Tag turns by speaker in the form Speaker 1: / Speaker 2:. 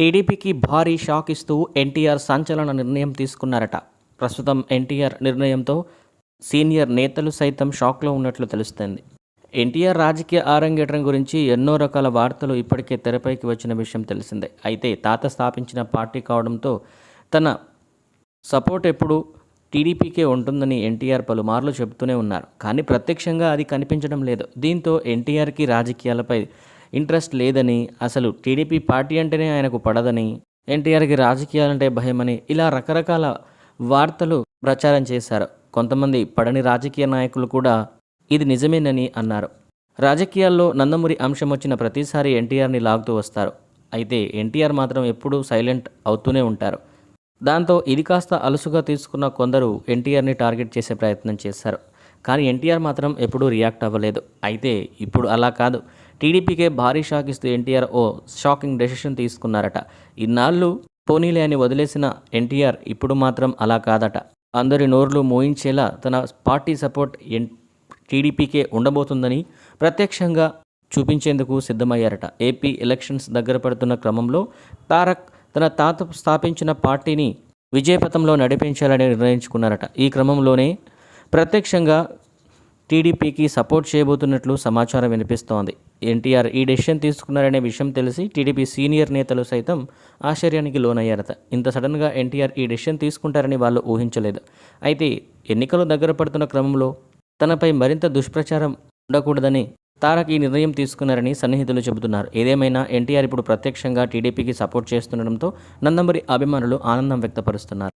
Speaker 1: టీడీపీకి భారీ షాక్ ఇస్తూ ఎన్టీఆర్ సంచలన నిర్ణయం తీసుకున్నారట. ప్రస్తుతం ఎన్టీఆర్ నిర్ణయంతో సీనియర్ నేతలు సైతం షాక్లో ఉన్నట్లు తెలుస్తుంది. ఎన్టీఆర్ రాజకీయ ఆరంగేట్రం గురించి ఎన్నో రకాల వార్తలు ఇప్పటికే తెరపైకి వచ్చిన విషయం తెలిసిందే. అయితే తాత స్థాపించిన పార్టీ కావడంతో తన సపోర్ట్ ఎప్పుడు టీడీపీకే ఉంటుందని ఎన్టీఆర్ పలుమార్లు చెబుతూనే ఉన్నారు. కానీ ప్రత్యక్షంగా అది కనిపించడం లేదు. దీంతో ఎన్టీఆర్కి రాజకీయాలపై ఇంట్రెస్ట్ లేదని అసలు టీడీపీ పార్టీ అంటేనే ఆయనకు పడదని ఎన్టీఆర్కి రాజకీయాలంటే భయమని ఇలా రకరకాల వార్తలు ప్రచారం చేశారు. కొంతమంది పడని రాజకీయ నాయకులు కూడా ఇది నిజమేనని అన్నారు. రాజకీయాల్లో నందమూరి అంశం వచ్చిన ప్రతిసారి ఎన్టీఆర్ని లాగుతూ వస్తారు. అయితే ఎన్టీఆర్ మాత్రం ఎప్పుడూ సైలెంట్ అవుతూనే ఉంటారు. దాంతో ఇది కాస్త అలుసుగా తీసుకున్న కొందరు ఎన్టీఆర్ని టార్గెట్ చేసే ప్రయత్నం చేశారు. కానీ ఎన్టీఆర్ మాత్రం ఎప్పుడూ రియాక్ట్ అవ్వలేదు. అయితే ఇప్పుడు అలా కాదు. టీడీపీకే భారీ షాక్ ఇస్తూ ఎన్టీఆర్ ఓ షాకింగ్ డెసిషన్ తీసుకున్నారట. ఇన్నాళ్ళు పోనీలే అని వదిలేసిన ఎన్టీఆర్ ఇప్పుడు మాత్రం అలా కాదట. అందరి నోర్లు మోయించేలా తన పార్టీ సపోర్ట్ ఎన్ టీడీపీకే ఉండబోతుందని ప్రత్యక్షంగా చూపించేందుకు సిద్ధమయ్యారట. ఏపీ ఎలక్షన్స్ దగ్గర పడుతున్న క్రమంలో తారక్ తన తాత స్థాపించిన పార్టీని విజయపథంలో నడిపించాలని నిర్ణయించుకున్నారట. ఈ క్రమంలోనే ప్రత్యక్షంగా టీడీపీకి సపోర్ట్ చేయబోతున్నట్లు సమాచారం వినిపిస్తోంది. ఎన్టీఆర్ ఈ డెసిషన్ తీసుకున్నారనే విషయం తెలిసి టీడీపీ సీనియర్ నేతలు సైతం ఆశ్చర్యానికి లోనయ్యారట. ఇంత సడన్గా ఎన్టీఆర్ ఈ డెసిషన్ తీసుకుంటారని వాళ్ళు ఊహించలేదు. అయితే ఎన్నికలు దగ్గర పడుతున్న క్రమంలో తనపై మరింత దుష్ప్రచారం ఉండకూడదని తారక్ ఈ నిర్ణయం తీసుకున్నారని సన్నిహితులు చెబుతున్నారు. ఏదేమైనా ఎన్టీఆర్ ఇప్పుడు ప్రత్యక్షంగా టీడీపీకి సపోర్ట్ చేస్తుండడంతో నందమరి అభిమానులు ఆనందం వ్యక్తపరుస్తున్నారు.